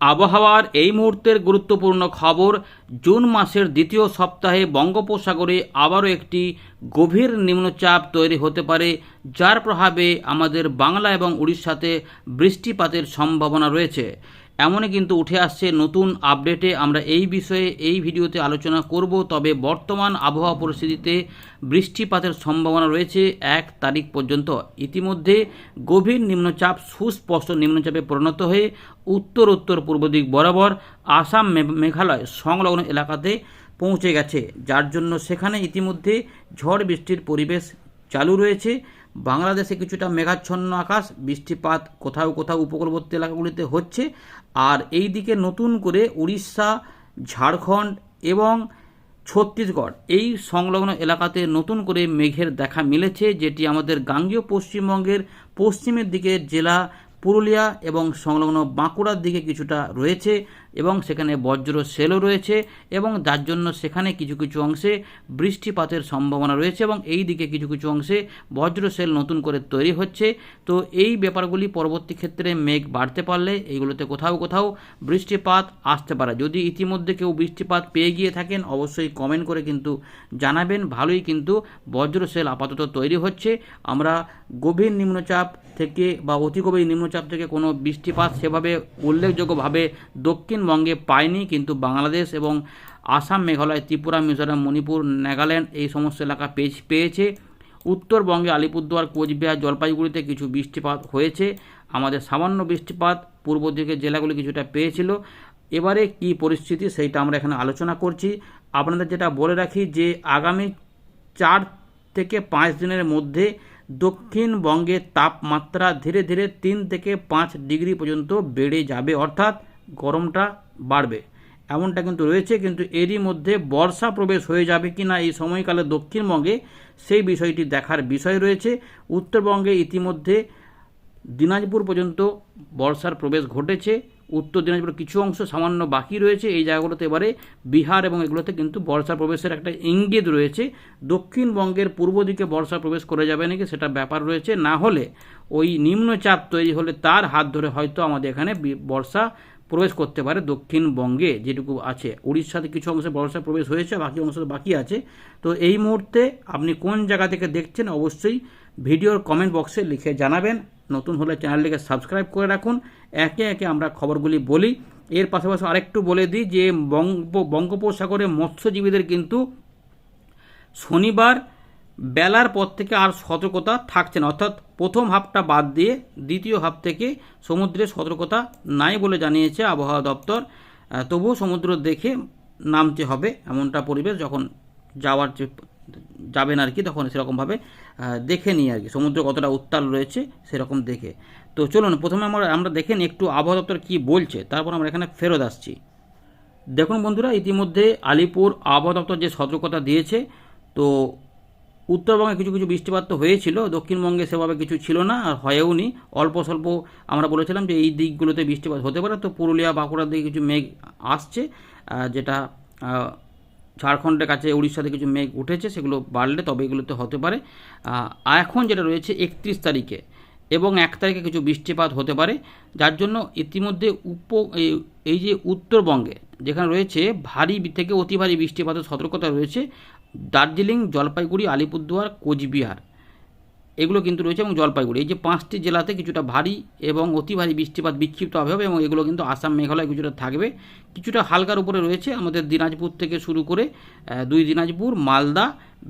আবহাওয়ার এই মুহূর্তের গুরুত্বপূর্ণ খবর, জুন মাসের দ্বিতীয় সপ্তাহে বঙ্গোপসাগরে আবারও একটি গভীর নিম্নচাপ তৈরি হতে পারে, যার প্রভাবে আমাদের বাংলা এবং উড়িষ্যাতে বৃষ্টিপাতের সম্ভাবনা রয়েছে। এমনই কিন্তু উঠে আসছে নতুন আপডেটে। আমরা এই বিষয়ে এই ভিডিওতে আলোচনা করব, তবে বর্তমান আবহাওয়া পরিস্থিতিতে বৃষ্টিপাতের সম্ভাবনা রয়েছে এক তারিখ পর্যন্ত। ইতিমধ্যে গভীর নিম্নচাপ, সুস্পষ্ট নিম্নচাপে পরিণত হয়ে উত্তর উত্তর পূর্ব দিক বরাবর আসাম মেঘালয় সংলগ্ন এলাকাতে পৌঁছে গেছে। যার জন্য সেখানে ইতিমধ্যে ঝড় বৃষ্টির পরিবেশ চালু রয়েছে। বাংলাদেশে কিছুটা মেঘাচ্ছন্ন আকাশ, বৃষ্টিপাত কোথাও কোথাও উপকূলবর্তী এলাকাগুলিতে হচ্ছে। আর এই দিকে নতুন করে উড়িষ্যা, ঝাড়খণ্ড এবং ছত্তিশগড় এই সংলগ্ন এলাকাতে নতুন করে মেঘের দেখা মিলেছে, যেটি আমাদের গাঙ্গীয় পশ্চিমবঙ্গের পশ্চিমের দিকে জেলা পুরুলিয়া এবং সংলগ্ন বাঁকুড়ার দিকে কিছুটা রয়েছে। এবং সেখানে বজ্র সেলও রয়েছে এবং যার জন্য সেখানে কিছু কিছু অংশে বৃষ্টিপাতের সম্ভাবনা রয়েছে এবং এই দিকে কিছু কিছু অংশে বজ্র সেল নতুন করে তৈরি হচ্ছে। তো এই ব্যাপারগুলি পরবর্তী ক্ষেত্রে মেঘ বাড়তে পারলে এইগুলোতে কোথাও কোথাও বৃষ্টিপাত আসতে পারে। যদি ইতিমধ্যে কেউ বৃষ্টিপাত পেয়ে গিয়ে থাকেন, অবশ্যই কমেন্ট করে কিন্তু জানাবেন। ভালোই কিন্তু বজ্র সেল আপাতত তৈরি হচ্ছে। আমরা গভীর নিম্নচাপ থেকে বা অতি গভীর নিম্নচাপ থেকে কোনো বৃষ্টিপাত সেভাবে উল্লেখযোগ্যভাবে দক্ষিণবঙ্গে পায়নি, কিন্তু বাংলাদেশ এবং আসাম, মেঘালয়, ত্রিপুরা, মিজোরাম, মণিপুর, নাগাল্যান্ড এই সমস্ত এলাকা পেয়ে- পেয়েছে। উত্তরবঙ্গে আলিপুরদুয়ার, কোচবিহার, জলপাইগুড়িতে কিছু বৃষ্টিপাত হয়েছে। আমাদের সামান্য বৃষ্টিপাত পূর্ব দিকের জেলাগুলি কিছুটা পেয়েছিল। এবারে কি পরিস্থিতি সেইটা আমরা এখানে আলোচনা করছি। আপনাদের যেটা বলে রাখি যে, আগামী চার থেকে পাঁচ দিনের মধ্যে দক্ষিণবঙ্গের তাপমাত্রা ধীরে ধীরে তিন থেকে পাঁচ ডিগ্রি পর্যন্ত বেড়ে যাবে। অর্থাৎ গরমটা বাড়বে। এমনটা কিন্তু রয়েছে, কিন্তু এরই মধ্যে বর্ষা প্রবেশ হয়ে যাবে কি না এই সময়কালে দক্ষিণবঙ্গে, সেই বিষয়টি দেখার বিষয় রয়েছে। উত্তরবঙ্গে ইতিমধ্যে দিনাজপুর পর্যন্ত বর্ষার প্রবেশ ঘটেছে। উত্তর দিনাজপুর কিছু অংশ সামান্য বাকি রয়েছে। এই জায়গাগুলোতে এবারে বিহার এবং এগুলোতে কিন্তু বর্ষা প্রবেশের একটা ইঙ্গিত রয়েছে। দক্ষিণবঙ্গের পূর্ব দিকে বর্ষা প্রবেশ করে যাবে নাকি সেটা ব্যাপার রয়েছে। না হলে ওই নিম্নচাপ তৈরি হলে তার হাত ধরে হয়তো আমাদের এখানে বর্ষা প্রবেশ করতে পারে দক্ষিণবঙ্গে যেটুকু আছে। উড়িষ্যাতে কিছু অংশে বর্ষা প্রবেশ হয়েছে, বাকি অংশ বাকি আছে। তো এই মুহূর্তে আপনি কোন জায়গা থেকে দেখছেন অবশ্যই ভিডিওর কমেন্ট বক্সে লিখে জানাবেন। নতুন হলে চ্যানেলটিকে সাবস্ক্রাইব করে রাখুন। একে একে আমরা খবরগুলি বলি। এর পাশাপাশি আরেকটু বলে দিই যে বঙ্গ, বঙ্গোপসাগরে মৎস্যজীবীদের কিন্তু শনিবার বেলার পর থেকে আর সতর্কতা থাকছে না। অর্থাৎ প্রথম হাফটা বাদ দিয়ে দ্বিতীয় হাফ থেকে সমুদ্রে সতর্কতা নাই বলে জানিয়েছে আবহাওয়া দপ্তর। তবুও সমুদ্র দেখে নামতে হবে এমনটা পরিবেশ যখন যাওয়ার যাবেন আর কি, তখন সেরকমভাবে দেখে নিই আর কি। সমুদ্র কতটা উত্তাল রয়েছে সেরকম দেখে। তো চলুন, প্রথমে আমরা আমরা দেখে নিই একটু আবহাওয়া দপ্তর কী বলছে। তারপর আমরা এখানে ফেরত আসছি। দেখুন বন্ধুরা, ইতিমধ্যে আলিপুর আবহাওয়া দপ্তর যে সতর্কতা দিয়েছে, তো উত্তরবঙ্গে কিছু কিছু বৃষ্টিপাত তো হয়েছিল, দক্ষিণবঙ্গে সেভাবে কিছু ছিল না আর হয়েও নি অল্প স্বল্প আমরা বলেছিলাম যে এই দিকগুলোতে বৃষ্টিপাত হতে পারে, তো পুরুলিয়া, বাঁকুড়ার দিকে কিছু মেঘ আসছে যেটা ঝাড়খণ্ডের কাছে উড়িষ্যাতে কিছু মেঘ উঠেছে, সেগুলো বাড়লে তবে এগুলোতে হতে পারে। আর এখন যেটা রয়েছে একত্রিশ তারিখে এবং এক তারিখে কিছু বৃষ্টিপাত হতে পারে, যার জন্য ইতিমধ্যে উপ এই- এই যে উত্তরবঙ্গে যেখানে রয়েছে ভারী থেকে অতি ভারী বৃষ্টিপাতের সতর্কতা রয়েছে দার্জিলিং, জলপাইগুড়ি, আলিপুরদুয়ার, কোচবিহার। এগুলো কিন্তু রয়েছে এবং জলপাইগুড়ি। এই যে পাঁচটি জেলাতে কিছুটা ভারী এবং অতি ভারী বৃষ্টিপাত বিক্ষিপ্তভাবে হবে এবং এগুলো কিন্তু আসাম, মেঘালয় কিছুটা থাকবে। কিছুটা হালকার উপরে রয়েছে আমাদের দিনাজপুর থেকে শুরু করে দুই দিনাজপুর, মালদা,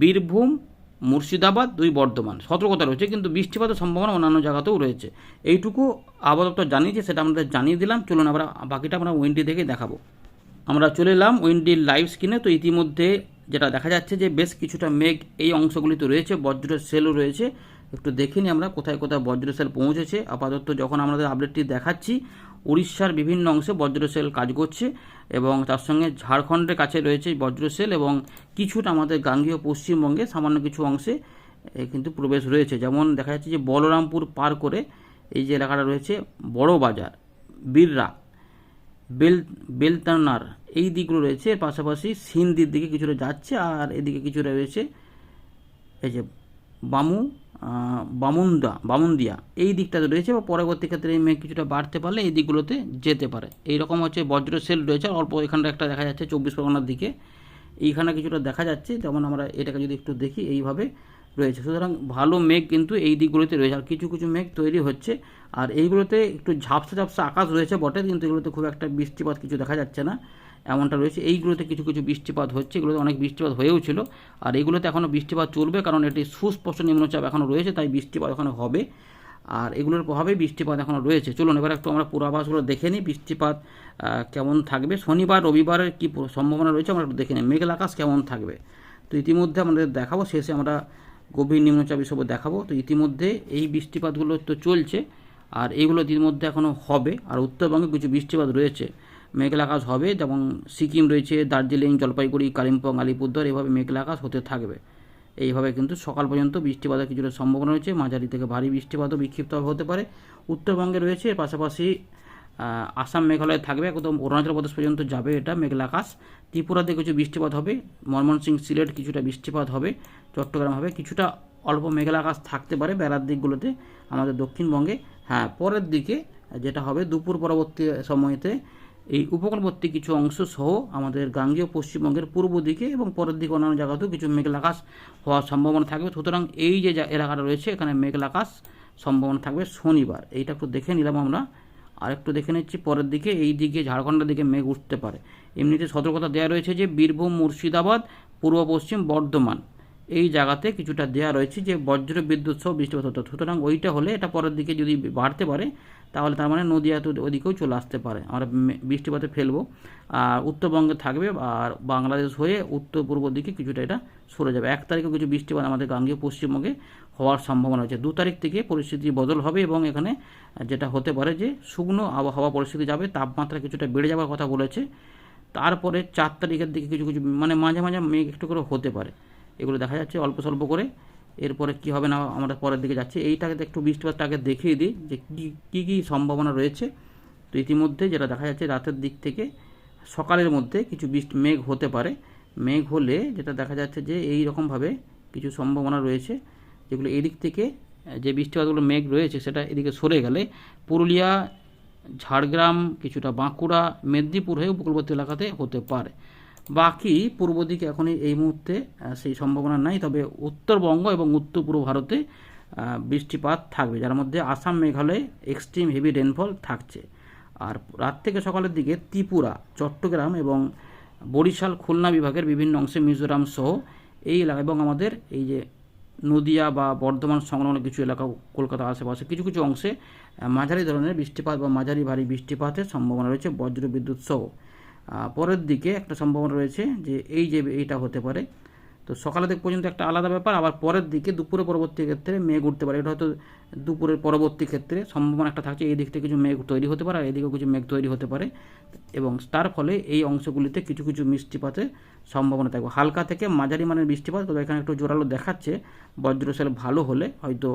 বীরভূম, মুর্শিদাবাদ, দুই বর্ধমান। সতর্কতা রয়েছে কিন্তু বৃষ্টিপাতের সম্ভাবনা অন্যান্য জায়গাতেও রয়েছে। এইটুকু আবহাওয়া জানিয়েছে, সেটা আমাদের জানিয়ে দিলাম। চলুন আমরা বাকিটা আমরা উইন্ডি থেকে দেখাবো। আমরা চলে এলাম উইন্ডির লাইভ স্ক্রিনে। তো ইতিমধ্যে যেটা দেখা যাচ্ছে যে বেশ কিছুটা মেঘ এই অংশগুলিতে রয়েছে, বজ্র সেলও রয়েছে। একটু দেখে নিই আমরা কোথায় কোথায় বজ্র সেল পৌঁছেছে। আপাতত যখন আমাদের আপডেটটি দেখাচ্ছি, উড়িষ্যার বিভিন্ন অংশে বজ্র সেল কাজ করছে এবং তার সঙ্গে ঝাড়খণ্ডের কাছে রয়েছে বজ্র সেল এবং কিছুটা আমাদের গাঙ্গীয় পশ্চিমবঙ্গে সামান্য কিছু অংশে কিন্তু প্রবেশ রয়েছে। যেমন দেখা যাচ্ছে যে বলরামপুর পার করে এই যে এলাকাটা রয়েছে বড় বাজার বীররা বেল বেলতানার এই দিকগুলো রয়েছে পাশাপাশি সিন্দির দিকে কিছুটা যাচ্ছে আর এদিকে কিছুটা রয়েছে এই যে বামু বামুনদা, বামুনদিয়া। এই দিকটাতে রয়েছে বা পরবর্তী ক্ষেত্রে এই মেঘ কিছুটা বাড়তে পারলে এই দিকগুলোতে যেতে পারে। এইরকম হচ্ছে বজ্র সেল রয়েছে অল্প এখানটা একটা দেখা যাচ্ছে চব্বিশ পরগনার দিকে। এইখানে কিছুটা দেখা যাচ্ছে, যেমন আমরা এটাকে যদি একটু দেখি, এইভাবে রয়েছে। সুতরাং ভালো মেঘ কিন্তু এই দিকগুলোতে রয়েছে, আর কিছু কিছু মেঘ তৈরি হচ্ছে। আর এইগুলোতে একটু ঝাপসা ঝাপসা আকাশ রয়েছে বটে, কিন্তু এগুলোতে খুব একটা বৃষ্টিপাত কিছু দেখা যাচ্ছে না। এমনটা রয়েছে। এইগুলোতে কিছু কিছু বৃষ্টিপাত হচ্ছে। এগুলোতে অনেক বৃষ্টিপাত হয়েও ছিল। আর এগুলোতে এখনও বৃষ্টিপাত চলবে কারণ এটি সুস্পষ্ট নিম্নচাপ এখনও রয়েছে, তাই বৃষ্টিপাত এখনও হবে। আর এগুলোর প্রভাবে বৃষ্টিপাত এখনও রয়েছে। চলুন, এবার একটু আমরা পূর্বাভাসগুলো দেখে নিই। বৃষ্টিপাত কেমন থাকবে? শনিবার রবিবারের কী সম্ভাবনা রয়েছে? আমরা একটু দেখে নিই। মেঘলা আকাশ কেমন থাকবে? তো ইতিমধ্যে আমাদের দেখাবো, শেষে আমরা গভীর নিম্নচাপ হিসেবে দেখাবো। তো ইতিমধ্যে এই বৃষ্টিপাতগুলো তো চলছে, আর এইগুলো ইতিমধ্যে এখনও হবে। আর উত্তরবঙ্গে কিছু বৃষ্টিপাত রয়েছে। মেঘলা আকাশ হবে যেমন সিকিম রয়েছে, দার্জিলিং, জলপাইগুড়ি, কালিম্পং, আলিপুরদুয়ার, এভাবে মেঘলা আকাশ হতে থাকবে। এইভাবে কিন্তু সকাল পর্যন্ত বৃষ্টিপাতের কিছুটা সম্ভাবনা রয়েছে। মাঝারি থেকে ভারী বৃষ্টিপাতও বিক্ষিপ্তভাবে হতে পারে। উত্তরবঙ্গে রয়েছে, পাশাপাশি আসাম মেঘালয় থাকবে। একদম অরুণাচল প্রদেশ পর্যন্ত যাবে এটা মেঘলা আকাশ। ত্রিপুরাতে কিছু বৃষ্টিপাত হবে, ময়মনসিংহ, সিলেট কিছুটা বৃষ্টিপাত হবে, চট্টগ্রাম হবে কিছুটা অল্প মেঘলা আকাশ থাকতে পারে বেড়ার দিকগুলোতে আমাদের দক্ষিণবঙ্গে। হ্যাঁ পরের দিকে যেটা হবে দুপুর পরবর্তী সময়তে এই উপকূলবর্তী কিছু অংশ সহ আমাদের গাঙ্গেয় পশ্চিমবঙ্গের পূর্ব দিকে এবং পরের দিকে অন্যান্য জায়গাতেও কিছু মেঘলা আকাশ হওয়ার সম্ভাবনা থাকবে। সুতরাং এই যে এলাকাটা রয়েছে, এখানে মেঘলা আকাশ সম্ভাবনা থাকবে শনিবার। এইটা একটু দেখে নিলাম আমরা। আর একটু দেখে নিচ্ছি, পরের দিকে এই দিকে, ঝাড়খণ্ডের দিকে মেঘ উঠতে পারে। এমনিতে সতর্কতা দেওয়া রয়েছে যে বীরভূম, মুর্শিদাবাদ, পূর্ব পশ্চিম, বর্ধমান। এই জায়গাতে কিছুটা দেওয়া রয়েছে যে বজ্র বিদ্যুৎ সহ বৃষ্টিপাত হতো। সুতরাং ওইটা হলে এটা পরের দিকে যদি বাড়তে পারে, তাহলে তার মানে নদীয়া তো ওদিকেও চলে আসতে পারে। আমরা বৃষ্টিপাতে ফেলব। আর উত্তরবঙ্গে থাকবে আর বাংলাদেশ হয়ে উত্তর পূর্ব দিকে কিছুটা এটা সরে যাবে। এক তারিখে কিছু বৃষ্টিপাত আমাদের গাঙ্গীয় পশ্চিমবঙ্গে হওয়ার সম্ভাবনা আছে দু তারিখ থেকে পরিস্থিতি বদল হবে এবং এখানে যেটা হতে পারে যে শুকনো আবহাওয়া পরিস্থিতি যাবে, তাপমাত্রা কিছুটা বেড়ে যাওয়ার কথা বলেছে। তারপরে চার তারিখের দিকে কিছু কিছু মানে মাঝে মাঝে মেঘ একটু করে হতে পারে। এগুলো দেখা যাচ্ছে, অল্প স্বল্প করে। এরপরে কি হবে না, আমরা পরের দিকে যাচ্ছি। এইটাকে একটু বৃষ্টিপাতটাকে দেখিয়ে দিই যে কী কী কী সম্ভাবনা রয়েছে। তো ইতিমধ্যে যেটা দেখা যাচ্ছে, রাতের দিক থেকে সকালের মধ্যে কিছু বৃষ্টি মেঘ হতে পারে। মেঘ হলে যেটা দেখা যাচ্ছে যে এই রকমভাবে কিছু সম্ভাবনা রয়েছে, যেগুলো এদিক থেকে, যে বৃষ্টিপাতগুলো মেঘ রয়েছে, সেটা এদিকে সরে গেলে পুরুলিয়া, ঝাড়গ্রাম, কিছুটা বাঁকুড়া, মেদিনীপুর হয়ে উপকূলবর্তী এলাকাতে হতে পারে। বাকি পূর্ব দিকে এখন এই মুহূর্তে সেই সম্ভাবনা নাই, তবে উত্তরবঙ্গ এবং উত্তর পূর্ব ভারতে বৃষ্টিপাত থাকবে, যার মধ্যে আসাম, মেঘালয়ে এক্সট্রিম হেভি রেনফল থাকছে। আর রাত থেকে সকালের দিকে ত্রিপুরা, চট্টগ্রাম এবং বরিশাল, খুলনা বিভাগের বিভিন্ন অংশে মিজোরাম সহ এই এলাকা এবং আমাদের এই যে নদিয়া বা বর্ধমান সংলগ্ন কিছু এলাকা কলকাতা আশেপাশে কিছু কিছু অংশে মাঝারি ধরনের বৃষ্টিপাত বা মাঝারি ভারী বৃষ্টিপাতের সম্ভাবনা রয়েছে বজ্রবিদ্যুৎ সহ। পরের দিকে একটা সম্ভাবনা রয়েছে যে এই যে এইটা হতে পারে। তো সকালের দিক পর্যন্ত একটা আলাদা ব্যাপার, আবার পরের দিকে দুপুরের পরবর্তী ক্ষেত্রে মেঘ উঠতে পারে। এটা হয়তো দুপুরের পরবর্তী ক্ষেত্রে সম্ভাবনা একটা থাকছে, এই দিক থেকে কিছু মেঘ তৈরি হতে পারে, আর এদিকেও কিছু মেঘ তৈরি হতে পারে। এবং তার ফলে এই অংশগুলিতে কিছু কিছু বৃষ্টিপাতের সম্ভাবনা থাকবে। হালকা থেকে মাঝারি মানের বৃষ্টিপাত তবে এখানে একটু জোরালো দেখাচ্ছে বজ্রশাল ভালো হলে হয়তো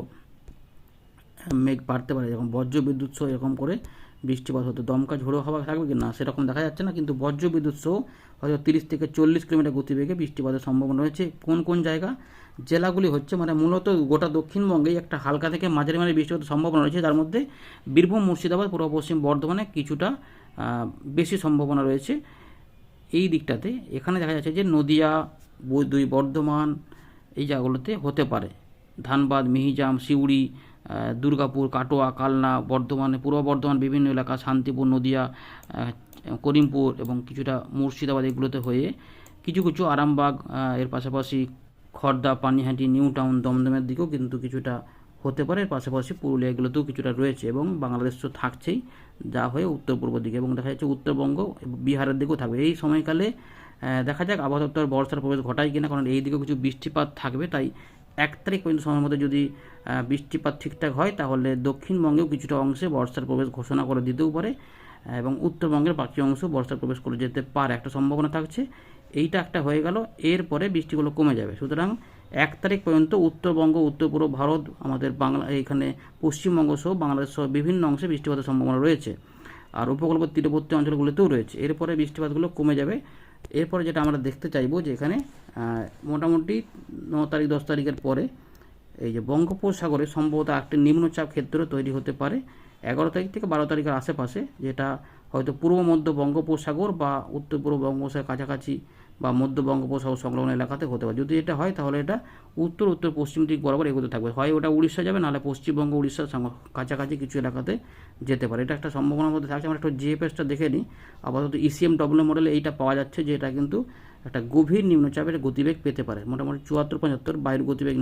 মেঘ বাড়তে পারে। যেমন বজ্র বিদ্যুৎ সহ এরকম করে বৃষ্টিপাত হতো, দমকা ঝোড়ো হওয়া থাকবে কি না সেরকম দেখা যাচ্ছে না, কিন্তু বজ্র বিদ্যুৎ সহ হয়তো তিরিশ থেকে চল্লিশ কিলোমিটার গতিবেগে বৃষ্টিপাতের সম্ভাবনা রয়েছে। কোন কোন জায়গা, জেলাগুলি হচ্ছে মানে মূলত গোটা দক্ষিণবঙ্গে একটা হালকা থেকে মাঝারি মাঝারি বৃষ্টিপাতের সম্ভাবনা রয়েছে, যার মধ্যে বীরভূম, মুর্শিদাবাদ, পূর্ব পশ্চিম বর্ধমানে কিছুটা বেশি সম্ভাবনা রয়েছে। এই দিকটাতে এখানে দেখা যাচ্ছে যে নদিয়া দুই বর্ধমান, এই জায়গাগুলোতে হতে পারে। ধানবাদ, মিহিজাম, সিউড়ি দুর্গাপুর, কাটোয়া, কালনা, বর্ধমানে, পূর্ব বর্ধমান, বিভিন্ন এলাকা, শান্তিপুর, নদিয়া করিমপুর এবং কিছুটা মুর্শিদাবাদ এগুলোতে হয়ে কিছু কিছু আরামবাগ এর পাশাপাশি খড়দা পানিহাটি নিউ টাউন দমদমের দিকেও কিন্তু কিছুটা হতে পারে। এর পাশাপাশি পুরুলিয়া এগুলোতেও কিছুটা রয়েছে এবং বাংলাদেশ তো থাকছেই যা হয়ে উত্তর পূর্ব দিকে এবং দেখা যাচ্ছে উত্তরবঙ্গ বিহারের দিকেও থাকবে। এই সময়কালে দেখা যাক আবহাওয়া দপ্তর বর্ষার প্রবেশ ঘটায় কিনা, কারণ এই দিকেও কিছু বৃষ্টিপাত থাকবে, তাই এক তারিখ পর্যন্ত সময়ের মধ্যে যদি বৃষ্টিপাত ঠিকঠাক হয়, তাহলে দক্ষিণবঙ্গেও কিছুটা অংশে বর্ষার প্রবেশ ঘোষণা করে দিতেও পারে, এবং উত্তরবঙ্গের বাকি অংশ বর্ষার প্রবেশ করে যেতে পারে, একটা সম্ভাবনা থাকছে। এইটা একটা হয়ে গেল, এরপরে বৃষ্টিগুলো কমে যাবে। সুতরাং এক তারিখ পর্যন্ত উত্তরবঙ্গ, উত্তর পূর্ব ভারত, আমাদের বাংলা, এখানে পশ্চিমবঙ্গ সহ বাংলাদেশ সহ বিভিন্ন অংশে বৃষ্টিপাতের সম্ভাবনা রয়েছে। আর উপকূলবর্তী তীরবর্তী অঞ্চলগুলোতেও রয়েছে। এরপরে বৃষ্টিপাতগুলো কমে যাবে এরপরে যেটা আমরা দেখতে চাইব যে এখানে মোটামুটি ন তারিখ, দশ তারিখের পরে এই যে বঙ্গোপসাগরে সম্ভবত একটি নিম্নচাপ ক্ষেত্র তৈরি হতে পারে। এগারো তারিখ থেকে বারো তারিখের আশেপাশে, যেটা হয়তো পূর্ব মধ্য বঙ্গোপসাগর বা উত্তর পূর্ব বঙ্গোপসাগর কাছাকাছি বা মধ্য বঙ্গোপসাগর সংলগ্ন এলাকাতে হতে পারে। যদি এটা হয়, তাহলে এটা উত্তর উত্তর, পশ্চিম দিক বরাবর এগোতে থাকবে। হয় ওটা উড়িষ্যা যাবে, নাহলে পশ্চিমবঙ্গ উড়িষ্যার কাছাকাছি কিছু এলাকাতে যেতে পারে। এটা একটা সম্ভাবনার মধ্যে থাকছে। আমরা একটু জিএফএসটা দেখে নিই। আপাতত ইসিএম ডব্লিউ মডেলে এইটা পাওয়া যাচ্ছে যে এটা কিন্তু একটা গভীর নিম্নচাপের গতিবেগ পেতে পারে। মোটামুটি চুয়াত্তর, পঁচাত্তর বায়ুর গতিবেগ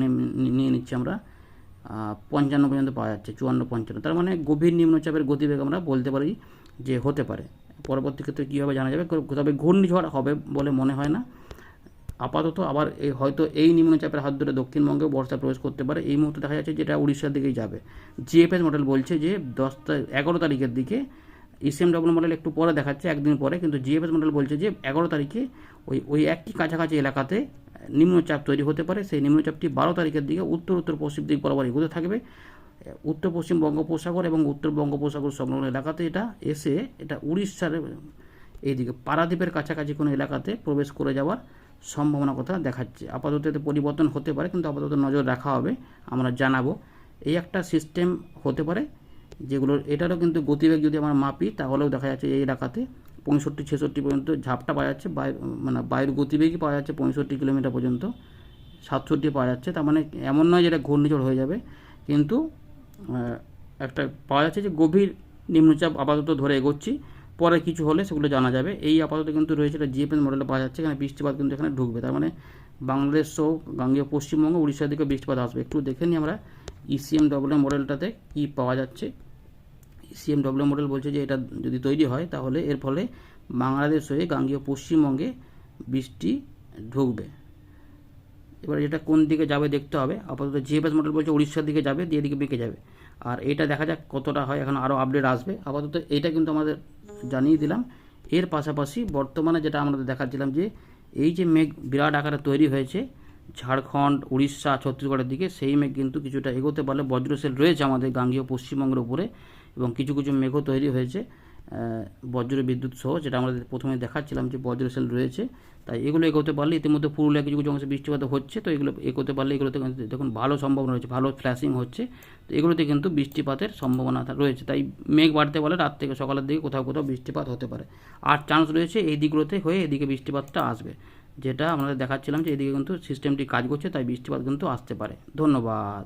নিয়ে নিচ্ছি আমরা। পঞ্চান্ন পর্যন্ত পাওয়া যাচ্ছে, চুয়ান্ন, পঞ্চান্ন। তার মানে গভীর নিম্নচাপের গতিবেগ আমরা বলতে পারি যে হতে পারে। পরবর্তী ক্ষেত্রে কী হবে জানা যাবে? তবে ঘূর্ণিঝড় হবে বলে মনে হয় না। আপাতত আবার এই হয়তো এই নিম্নচাপের হাত ধরে দক্ষিণবঙ্গেও বর্ষা প্রবেশ করতে পারে। এই মুহূর্তে দেখা যাচ্ছে যেটা উড়িষ্যার দিকেই যাবে। জিএফএস মডেল বলছে যে, দশ এগারো তারিখের দিকে ইসিএম ডব্লিউ মডেল একটু পরে দেখাচ্ছে, একদিন পরে, কিন্তু জিএফএস মডেল বলছে যে, এগারো তারিখে ওই ওই একই কাছাকাছি এলাকাতে নিম্নচাপ তৈরি হতে পারে। সেই নিম্নচাপটি বারো তারিখের দিকে উত্তর উত্তর পশ্চিম দিক বরাবর এগোতে থাকবে। উত্তর পশ্চিম বঙ্গোপসাগর এবং উত্তর বঙ্গোপসাগর সংলগ্ন এলাকাতে এটা এসে এটা উড়িষ্যার এইদিকে পারাদ্বীপের কাছাকাছি কোনো এলাকাতে প্রবেশ করে যাওয়ার সম্ভাবনা কথা দেখাচ্ছে। আপাতত এতে পরিবর্তন হতে পারে, কিন্তু আপাতত নজর রাখা হবে, আমরা জানাব। এই একটা সিস্টেম হতে পারে যেগুলোর, এটারও কিন্তু গতিবেগ যদি আমরা মাপি, তাহলেও দেখা যাচ্ছে এই এলাকাতে পঁয়ষট্টি, ছেষট্টি পর্যন্ত ঝাপটা পাওয়া যাচ্ছে, বায়ু মানে বায়ুর গতিবেগই পাওয়া যাচ্ছে পঁয়ষট্টি কিলোমিটার পর্যন্ত, সাতষট্টি পাওয়া যাচ্ছে। তার মানে এমন নয় যেটা ঘূর্ণিঝড় হয়ে যাবে, কিন্তু একটা পাওয়া যাচ্ছে যে গভীর নিম্নচাপ আপাতত ধরে এগোচ্ছি। পরে কিছু হলে সেগুলো জানা যাবে। এই আপাতত কিন্তু রয়েছে এটা জিএফএস মডেলে পাওয়া যাচ্ছে, এখানে বৃষ্টিপাত কিন্তু এখানে ঢুকবে। তার মানে বাংলাদেশ সহ গাঙ্গীয় পশ্চিমবঙ্গ, উড়িষ্যার দিকে বৃষ্টিপাত আসবে। একটু দেখে নিই আমরা ইসিএম ডব্লিউ মডেলটাতে কী পাওয়া যাচ্ছে। ইসিএম ডব্লিউ মডেল বলছে যে এটা যদি তৈরি হয়, তাহলে এর ফলে বাংলাদেশ হয়ে গাঙ্গীয় পশ্চিমবঙ্গে বৃষ্টি ঢুকবে। এবার এটা কোন দিকে যাবে দেখতে হবে। আপাতত জিএফএস মডেল বলছে উড়িষ্যার দিকে যাবে, দিয়ে দিকে বেঁকে যাবে। আর এটা দেখা যাক কতটা হয়, এখন আরও আপডেট আসবে। আপাতত এটা কিন্তু আমাদের জানিয়ে দিলাম। এর পাশাপাশি বর্তমানে যেটা আমরা দেখাচ্ছিলাম যে, এই যে মেঘ বিরাট আকারে তৈরি হয়েছে, ঝাড়খণ্ড, উড়িষ্যা, ছত্তিশগড়ের দিকে, সেই মেঘ কিন্তু কিছুটা এগোতে পারলে বজ্রসেল রয়েছে আমাদের গাঙ্গীয় পশ্চিমবঙ্গের উপরে এবং কিছু কিছু মেঘও তৈরি হয়েছে। বজ্র বিদ্যুৎ সহ, যেটা আমরা প্রথমে দেখাচ্ছিলাম যে বজ্রসেল রয়েছে, তাই এগুলো এগোতে পারলে ইতিমধ্যে পুরুলিয়া কিছু কিছু অংশে বৃষ্টিপাত হচ্ছে, তো এগুলো এগোতে পারলে এগুলোতে দেখুন ভালো সম্ভাবনা রয়েছে, ভালো ফ্ল্যাশিং হচ্ছে, তো এগুলোতে কিন্তু বৃষ্টিপাতের সম্ভাবনা রয়েছে, তাই মেঘ বাড়তে পারলে রাত থেকে সকালের দিকে কোথাও কোথাও বৃষ্টিপাত হতে পারে। আর চান্স রয়েছে এই দিকগুলোতে হয়ে এদিকে বৃষ্টিপাতটা আসবে, যেটা আমরা দেখাচ্ছিলাম যে এদিকে কিন্তু সিস্টেমটি কাজ করছে, তাই বৃষ্টিপাত কিন্তু আসতে পারে। ধন্যবাদ।